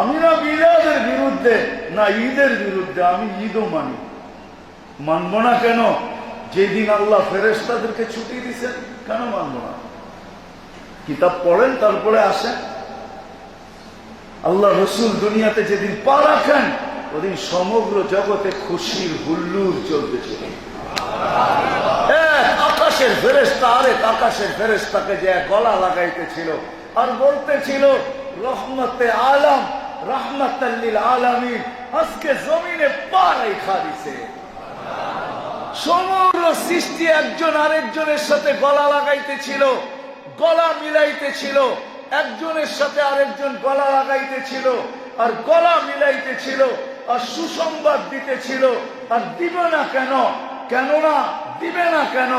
আমি না বিলাদের বিরুদ্ধে, না ঈদের বিরুদ্ধে, আমি ঈদও মানি। মানবো না কেন? যেদিন আল্লাহ ফেরেস্তাদেরকে ছুটি দিছেন, কেন মানবো না? কিতাব পড়েন, তারপরে আসেন। আল্লাহ রসুল দুনিয়াতে যেদিন পা রাখেন, ওদিন সমগ্র জগতে খুশির হুল্লুর চলতেছিল এক আকাশের ফেরেস্তা আরেক আকাশের ফেরেস্তাকে যে গলা লাগাইতেছিল আর বলতেছিল, রহমতে আলম রহমতাল্লিল আলমী আজকে জমিনে পা রেখা দিছে। সমগ্র সৃষ্টি একজন আরেকজনের সাথে গলা লাগাইতেছিল, গলা মিলাইতেছিল, একজনের সাথে আরেকজন গলা লাগাইতেছিল, আর গলা মিলাইতেছিল, আর সুসংবাদ দিতেছিল, আর দিবে না কেন? কেননা দিবে না কেন?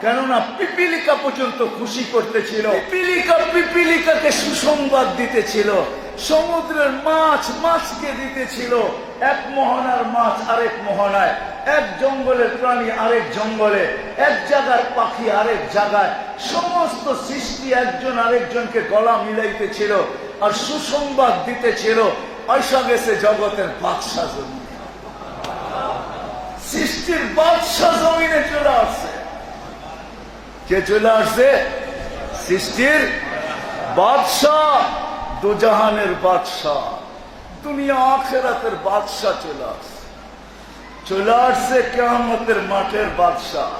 কেননা পিপিলিকা পর্যন্ত খুশি করতেছিল। পিপিলিকা পিপিলিকাকে সুসংবাদ দিতেছিল। সমুদ্রের মাছ মাছকে দিতেছিল। এক মোহনার মাছ আরেক মোহনায়। এক জঙ্গলের প্রাণী আরেক জঙ্গলে। এক জায়গার পাখি আরেক জায়গায়। সমস্ত সৃষ্টি একজন আরেকজনকে গলা মিলাইতেছিল আর সুসংবাদ দিতেছিল পয়সা গেছে জগতের বাদশাহ সৃষ্টির বাদশাহ চলে আসছে? কে চলে আসছে? সৃষ্টির বাদশাহ, দুজাহানের বাদশাহ। দুনিয়া আখেরাতের বাদশাহ চলে আসছে। চলে আসছে কেয়ামতের মাঠের বাদশাহ।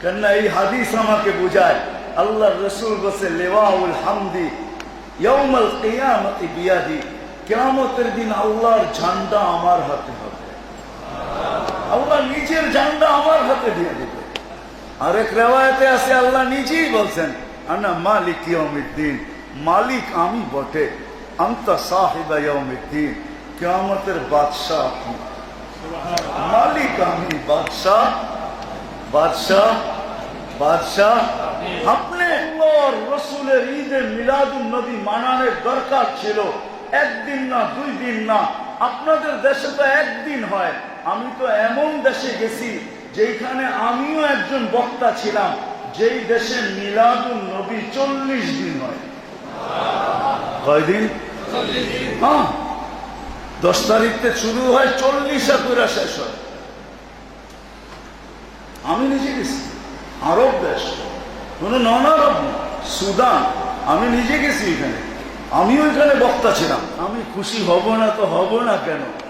কেননা এই হাদিস আমাকে বুঝায় আল্লাহ রসুল বসে লেওয়াউল হামদি ইয়ৌমল কিয়ামতি বিয়াদি। কেয়ামতের দিন আল্লাহর ঝান্ডা আমার হাতে হবে। আল্লাহ নিজের ঝান্ডা আমার হাতে দিয়ে দিবে। আরেক রেওয়ায়তে আছে আল্লাহ নিজেই বলছেন আনা মালিক ইয়মিদ্দিন মালিক আমি বটে আন্ত সাহিবা ইয়মিদ্দিন কেয়ামতের বাদশাহ আপনি। মালিক আমি বাদশাহ বাদশাহ বাদশাহ। আপনি রসুলের ঈদে মিলাদুল নবী মানানোর দরকার ছিল। একদিন না দুই দিন না। আপনাদের দেশে তো একদিন হয়। আমি তো এমন দেশে গেছি যেখানে আমিও একজন বক্তা ছিলাম, যেই দেশে মিলাদুল নবী চল্লিশ দিন হয়। কয়দিন? হ্যাঁ। দশ তারিখতে শুরু হয়, চল্লিশ একুরা শেষ হয়। আমি নিজে গেছি, আরব দেশ। কোন নন আরব সুদান। আমি নিজে গেছি এখানে। আমিও এখানে বক্তা ছিলাম। আমি খুশি হব না তো হব না কেন?